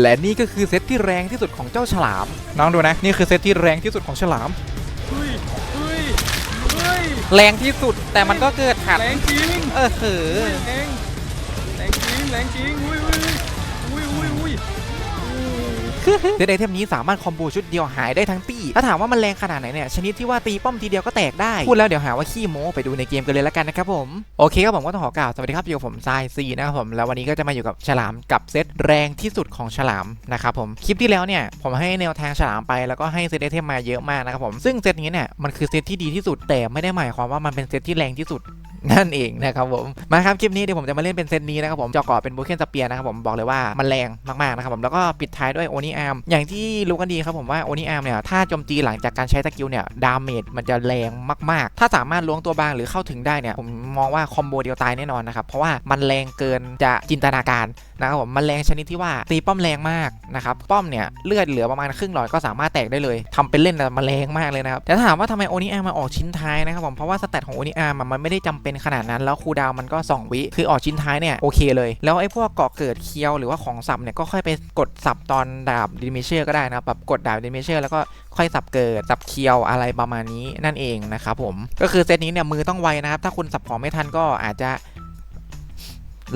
และนี่ก็คือเซตที่แรงที่สุดของเจ้าฉลาม น้องดูนะ นี่คือเซตที่แรงที่สุดของฉลาม เฮ้ยเฮ้ยเฮ้ยแรงที่สุดแต่มันก็เกิดขัดแรงจริงเออเหือแรงแรงจริงแรงจริงอุ้ยอุ้ยอุ้ยอุ้ยอุ้ย เซตไอเทมนี้สามารถคอมโบชุดเดียวหายได้ทั้งตี้ถ้าถามว่ามันแรงขนาดไหนเนี่ยชนิดที่ว่าตีป้อมทีเดียวก็แตกได้พูดแล้วเดี๋ยวหาว่าขี้โม้ไปดูในเกมกันเลยละกันนะครับผมโอเคครับผมก็ต้องขอกล่าวสวัสดีครับอยู่กับผมทรายซีนะครับผมแล้ววันนี้ก็จะมาอยู่กับฉลามกับเซตแรงที่สุดของฉลามนะครับผมคลิปที่แล้วเนี่ยผมให้แนวทางฉลามไปแล้วก็ให้เซตไอเทมมาเยอะมากนะครับผมซึ่งเซตนี้เนี่ยมันคือเซตที่ดีที่สุดแต่ไม่ได้หมายความว่ามันเป็นเซตที่แรงที่สุด นั่นเองนะครับผม มาครับคลิปนี้เดี๋ยวผมจะมาเล่นเป็นเซตนี้นะครับผมเจาะเกาะเป็นโบเคนสเปียร์นะครับผมบอกเลยว่ามันแรงมากๆนะครับผมแล้วก็ปิดท้ายด้วยโอนิอาร์มอย่างที่รู้กันดีครับผมว่าโอนิอาร์มเนี่ยถ้าโจมตีหลังจากการใช้สกิลเนี่ยดาเมจมันจะแรงมากๆ ถ้าสามารถล้วงตัวบางหรือเข้าถึงได้เนี่ยผมมองว่าคอมโบเดียวตายแน่นอนนะครับเพราะว่ามันแรงเกินจะจินตนาการนะครับผมมันแรงชนิดที่ว่าตีป้อมแรงมากนะครับป้อมเนี่ยเลือดเหลือประมาณครึ่งหลอดก็สามารถแตกได้เลยทำเป็นเล่นแต่มันแรงมากเลยนะครับแต่ถามว่าทำไมโอนิอาร์มมาออกชิ้นท้ายนะครับผมเพราะว่าสเตตของโอนิอาร์มมันไม่ได้จำเป็นขนาดนั้นแล้วคูดาวมันก็ 2 วิคือออกชิ้นท้ายเนี่ยโอเคเลย แล้วไอ้พวกเกาะเกิดเคียวหรือว่าของสับเนี่ยก็ค่อยไปกดสับตอนดาบดิเมเชอร์ก็ได้นะครับแบบกดดาบดิเมเชอร์แล้วก็ค่อยสับเกิดสับเคียวอะไรประมาณนี้นั่นเองนะครับผมก็คือเซตนี้เนี่ยมือต้องไวนะครับถ้าคุณสับของไม่ทันก็อาจจะ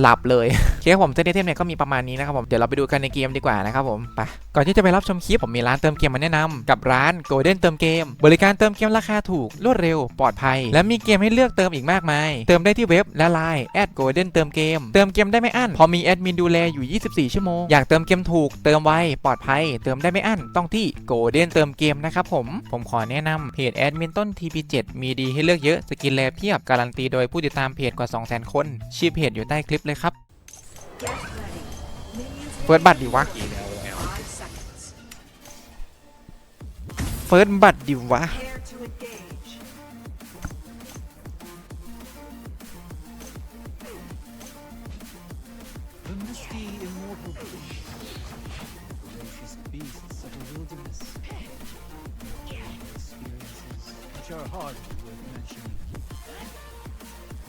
หลับเลยโอเคครับผมเซตเทมเนี่ยก็มีประมาณนี้นะครับผมเดี๋ยวเราไปดูกันในเกมดีกว่านะครับผมไปก่อนที่จะไปรับชมคลิปผมมีร้านเติมเกมมาแนะนำกับร้าน Golden เติมเกม บริการเติมเกมราคาถูกรวดเร็วปลอดภัย และมีเกมให้เลือกเติมอีกมากมาย เติมได้ที่เว็บและไลน์แอด Golden เติมเกมเติมเกมได้ไม่อั้นพอมีแอดมินดูแลอยู่ 24 ชั่วโมงอยากเติมเกมถูก เติมไวปลอดภัย เติมได้ไม่อั้นต้องที่ Golden เติมเกมนะครับผมผมขอแนะนำเพจแอดมินต้น TP7 มีดีให้เลือกเยอะสกินแลเพียบการันตีโดยผู้ติดตามเพจกว่า 200,000 คนชื่อเพจอยู่ใต้คลิปบเลยครับเฟิร์สบัตรดิวะเฟิร์สบัตรดิวะ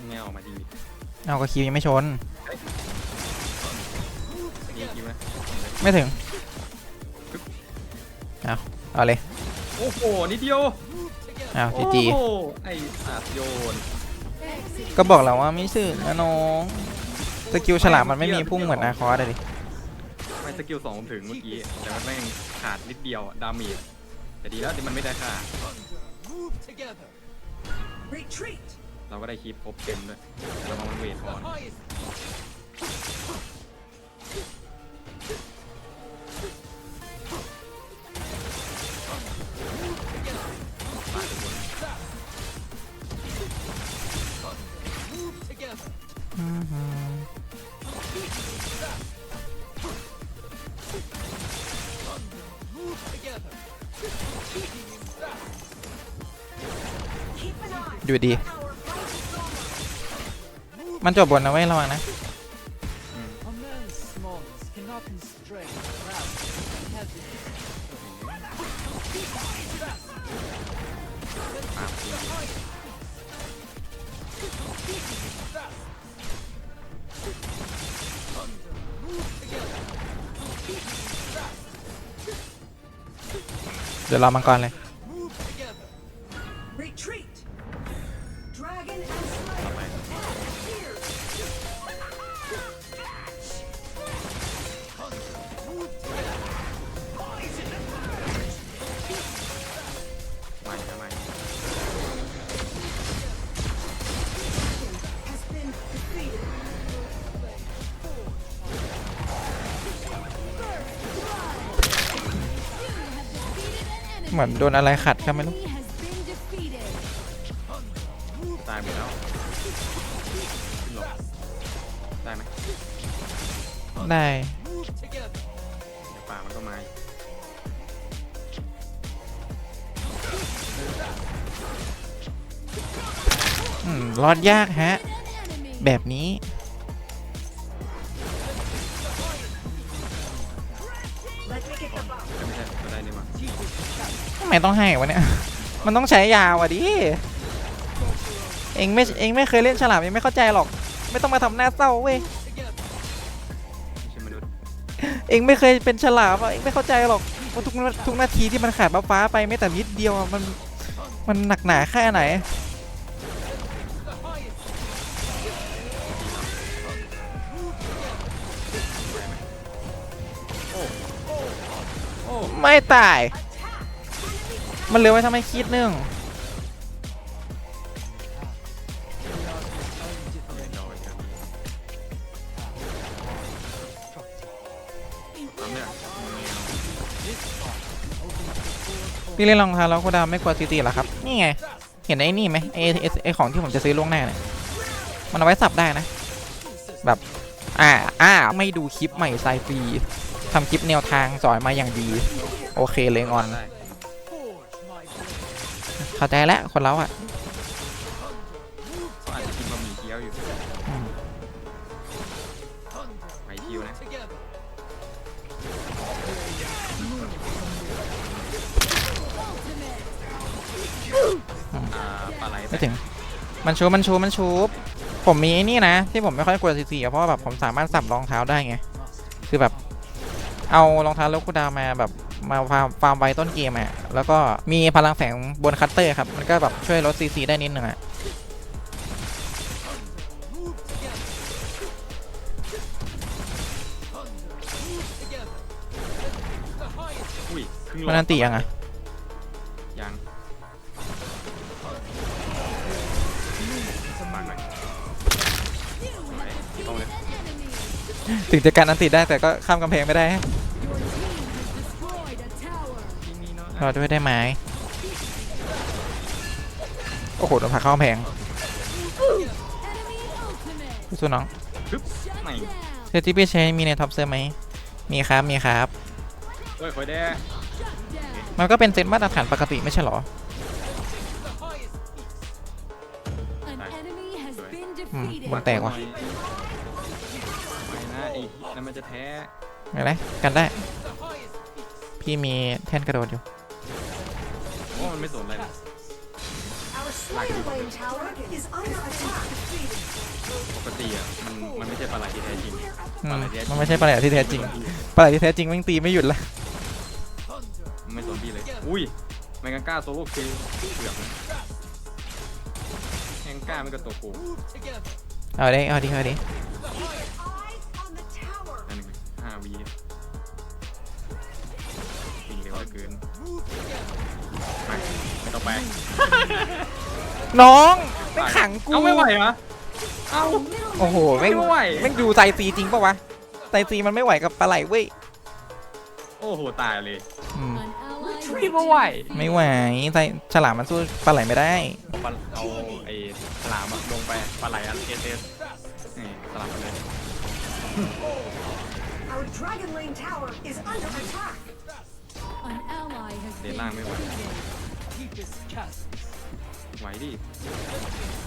เงี้ออกมาดี เอาก็คิวยังไม่ชน นี่คิดไหมไม่ถึง เอาเอาเลย โอ้โหนิดเดียวเอาจีจีโอ้โหไอ้อาบโยนก็บอกแล้วว่าไม่สึกนะน้องสกิลฉลามมันไม่มีพุ่งเหมือนนาคอสเลยดิไม่สกิลสองผมถึงเมื่อกี้แต่มันแม่งขาดนิดเดียวอะดาเมจแต่ดีแล้วที่มันไม่ได้ค่า Move together. Retreat! เราก็ได้คลิปครบเต็มด้วยเรามามันเวทก่อน Highest ปาดทุ มันจบบนนะเว้ยระวังนะ เดี๋ยวรามังกรเลย เหมือนโดนอะไรขัดก็ไม่รู้ has been defeated. ตายหมดแล้วขึ้นหลบได้ไหมได้ Move together. เดี๋ยวป่ามันก็มาอีกอืมรอดยากฮะ An enemy. แบบนี้ มต้องให้วะเนี่ย มันต้องใช้ยาวอะดิ เองไม่เองไม่เคยเล่นฉลามเองไม่เข้าใจหรอก ไม่ต้องมาทำหน้าเศร้าเว้ย Together. ไม่ใช่มนุษย์เอองไม่เคยเป็นฉลามอะเองไม่เข้าใจหรอกว่าทุกนาทุกนาทีที่มันขาดบัฟฟ้าไปไม่แต่นิดเดียวอะมันมันหนักหนาแค่ไหนโอ้ไม่ตาย มันเหลือไว้ทำไมคิดนึงทำเนี่ยพี่เล่นรองเท้าแล้วก็ดาไม่กลัวซีตีหรอครับ นี่ไง เห็นไอ้นี่ไหมไอ้ไอ้ของที่ผมจะซื้อล่วงหน้าเนี่ย มันเอาไว้สับได้นะ แบบ อ่า อ่า ไม่ดูคลิปใหม่ไซฟรีทำคลิปแนวทางสอนมาอย่างดี โอเคเลยงอน เข้าใจแล้วคนเราอะเขาอาจจะกินบะหมี่เกี๊ยวอยู่อืมไปคิวนะ Together. อ่าปลาไหลไม่ถึง มันชูมันชูมันชูบผมมีไอ้นี่นะ ที่ผมไม่ค่อยกลัวซีซีเพราะว่าแบบผมสามารถสับรองเท้าได้ไง คือแบบ เอารองเท้าแล้วกูดาวมาแบบมาฟาร์มฟาร์มไว้ต้นเกมอะ แล้วก็มีพลังแสงบนคัตเตอร์ครับ มันก็แบบช่วยลดซีซีได้นิดนึงอะอุ้ยครึ่งหลมัอนอันติยังอะยังบังหน่อยสวยต้องเลย ถึงจะการอันติได้แต่ก็ข้ามกำแพงไม่ได้ เนาะรอด้วยได้ไหมโอ้โหโดนผลักเข้ากำแพง Enemy ultimate. สู้น้องปึ๊บ Shut ไม่ down. เสื้อที่พี่ใช้มีในท็อปเสื้อไหมมีครับมีครับเฮ้ยคอยแด้ Shut down. มันก็เป็นเซตมาตรฐานปกติไม่ใช่เหรอ An enemy has been อืม defeated. บนแตกว่ะไม่นะไอ้นั่นมันจะแท้ไม่เป็นไรกันได้ พี่มีแท่นกระโดดอยู่โอ้มันไม่สนอะไรเลย Our Slayer Lane Tower is under attack. ปกติอะมันมันไม่ใช่ปลาไหลที่แท้จริงอืปลามไหลที่แท้จริงมันไม่ใช่ปลาไหลที่แท้จริงปลาไหลที่แท้จริงแม่งตีไม่หยุดละมันไม่สนพี่เลย อุ้ยแมงกาก้าโซโล่คิวเกือบนะแมงกามันก็ตัวกู Together. เอาดิเอาดิเอาดิ Eyes on the tower. อันหนึ่งห้าวี วิ่งเร็วเหลือเกินไม่ไม่ต้องไปน้องไม่งขังกู เอาไม่ไหวเหรอเอา โอ้โหแม่งไม่ไหว แม่งดูไซซีจริงปะวะไซซีมันไม่ไหวกับปลาไหลเว้ยโอ้โหตายเลยอืม An ally has ไม่ไหว been ไม่ไหวไซฉลามมันสู้ปลาไหลไม่ได้ เอาปลาเอาไอ้สลามอะลงไปปลาไหลอันเอสเอสนี่สลับกันเลย Our Dragon Lane Tower is under attack. An ally has เดิน been ล่างไม่ไหว defeated. Deepest chasms. ไหวดิ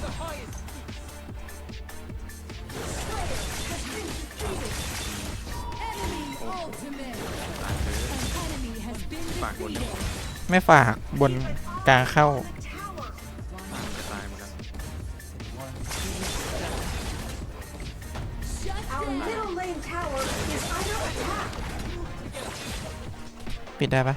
The highest Enemy ultimate. ตายเลย An enemy has been ฝากบน defeated. ไม่ฝากบนกลางเข้า The tower. ตายจะตายหมดแล้ว Shut Our down. middle lane tower is under attack. ปิดได้ปะ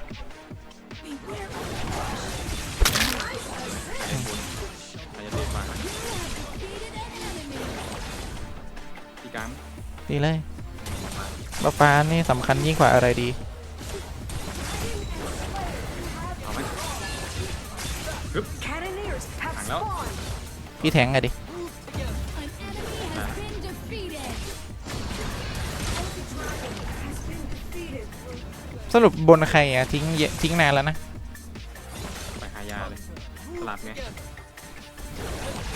ดีเลยมาบัฟฟ้านี่สำคัญยิ่งกว่าอะไรดี เอาไหม Cannoneers have Thằng đó. spawned. พี่แทงอะดิ An enemy has been defeated. Has been defeated. สรุปบนใครอะทิ้งเยทิ้งนานแล้วนะ ไปหายาเลยสลับไง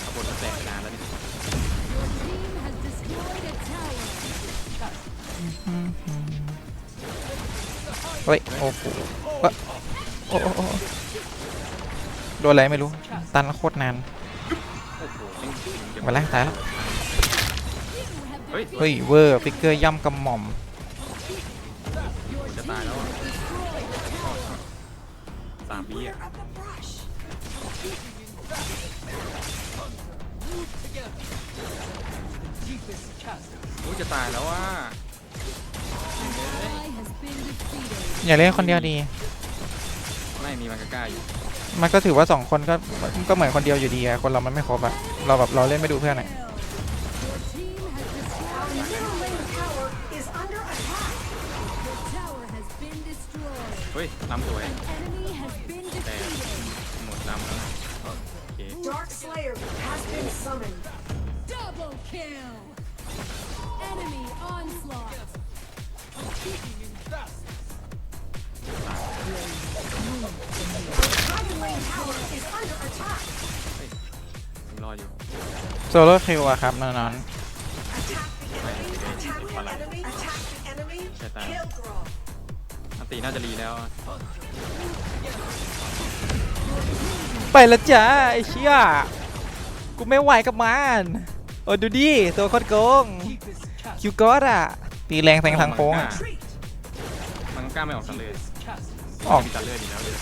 เอาบนมาแตกนานแล้วนี่ เฮ้ย โอ้โหวะโอ้โอ้โดนอะไรไม่รู้ ตันโคตรนานมาแล้วตายแล้ว เฮ้ย เวอร์ฟิกเกอร์ย่ำกำหม่อม จะตายแล้วสามีอะโอ้จะตายแล้วอะ อย่าเล่นคนเดียวดี ไม่มีมันกล้าอยู่มันก็ถือว่าสองคนก็ก็เหมือนคนเดียวอยู่ดีอะคนเรามันไม่ครบอะเราแบบเราเล่นไม่ดูเพื่อนอะ Your team has destroyed Our middle lane tower is under attack. the tower has been destroyed. เฮ้ยลำสวย Enemy has been แต่ defeated. หมดลำแล้วนะโอเค Dark Slayer has been summoned. Double kill. Enemy onslaught. Dragon Lane tower is under attack. ยังรออยู่โซโล่คิวอะครับนอน Attack the enemy. Attack the enemy. Attack the enemy. Kill Grog. อันตีน่าจะรีแล้วๆไปละจ้าไอ้เชี่ยกูไม่ไหวกับมันโอ้ดูดิตัวโคตรโกง Keep his cast. คิวกอดอะตีแรงแซงทางโค้งอะ Retreat. มันกล้าไม่ออกกันเลย Cast. ออก มีตัดเลือดดีแล้วเลย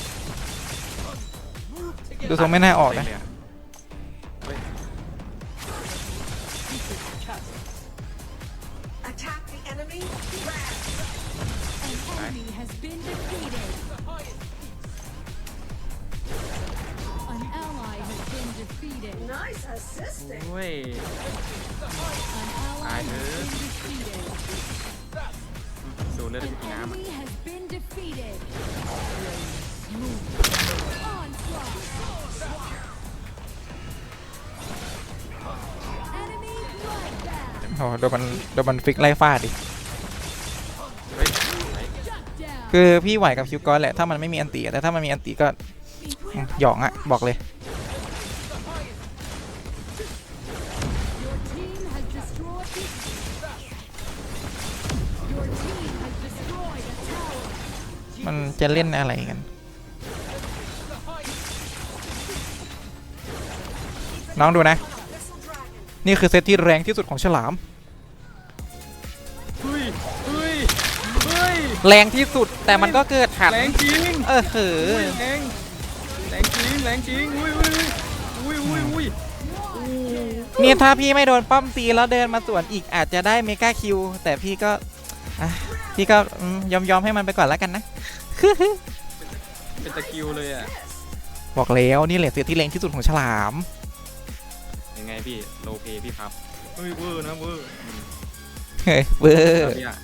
ดูทรงไม่น่าออกนะเตเลยอะเฮ้ย Cast. Attack the enemy. An enemy has been defeated. An ally has been defeated. Nice assisting. โอ้ย An ally I has heard. been defeated. ดูเลือด An กูกินน้ำอะ enemy has been defeated. Onslaught. Enemy bloodbath. โอ้โดนมันโดนมันฟิกไล่ฟาดดิเฮ้ยไหน Shut down. คือพี่ไหวกับคิวกอดแหละถ้ามันไม่มีอันตีอะแต่ถ้ามันมีอันตีก็อืมหยองอะบอกเลย มันจะเล่นอะไรกัน น้องดูนะ Missile Dragon. นี่คือเซตที่แรงที่สุดของฉลาม เฮ้ยเฮ้ยเฮ้ยแรงที่สุดแต่มันก็เกิดขัดแรงจริงเออเหือแรงแรงจริงแรงจริงอุ้ยอุ้ยอุ้ยอุ้ยอุ้ยนี่ถ้าพี่ไม่โดนป้อมตีแล้วเดินมาสวนอีกอาจจะได้เมกาคิว แต่พี่ก็อะ พี่ก็อืมยอมยอมให้มันไปก่อนแล้วกันนะเป็นตะคริวเลยอะบอกแล้วนี่แหละเซตที่แรงที่สุดของฉลาม ยังไงพี่โลเพพี่ครับเฮ้ยเวอร์นะเวอร์อืมเฮ้ยเวอร์พี่อะ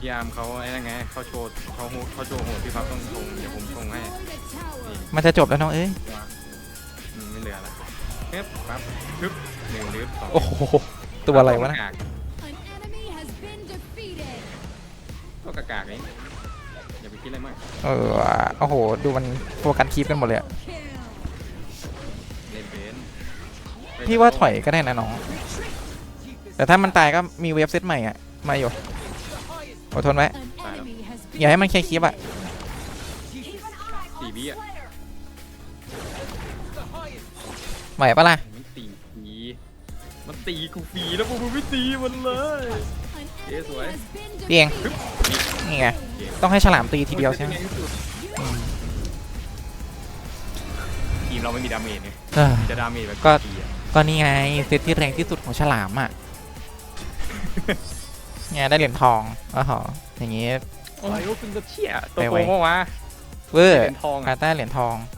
พี่อาร์มเขาไอ้นั่นไงเขาโชว์เขาโหเขาโชว์โหดพี่ครับต้องชงเดี๋ยวผมชงให้ Destroyed a tower. มันจะจบแล้วน้องเอ้ยอืมไม่เหลือละปึ๊บปั๊บปึ๊บหนึ่งลึบสองโอ้โหตัวอะไรวะนะ ก็กากากๆเองอย่าไปคิดอะไรมาก เออโอ้โห ดูมันโฟกัสคีปกันหมดเลยอะ Kill. เล่นเบนพี่ว่าถอยก็ได้นะน้อง แต่ถ้ามันตายก็มีเวฟเซตใหม่อะ มาอยู่อดทนไว้ An enemy has อย่า been ให้มันเคลียร์คลิปอะ สี่วิอะไหวปะล่ะ มันตีฟีมันตีกูฟรีแล้วกูไม่ตีมันเลย An Yes, enemy way. has been เตียง defeated. นี่ไงต้องให้ฉลามตีทีเดียวใช่ไหมทีมเราไม่มีดาเมจไงเออ จะดาเมจแบบก็กี่อะก็นี่ไงเซตที่แรงที่สุดของฉลามอะ เนี่ยได้เหรียญทองอ๋อหออย่างงี้ โอ้ยโอ้เป็นแบบเชี่ยตัวไปโกไว้งปะวะเวอร์เป็นทองกาอะต้าเหรียญทองเ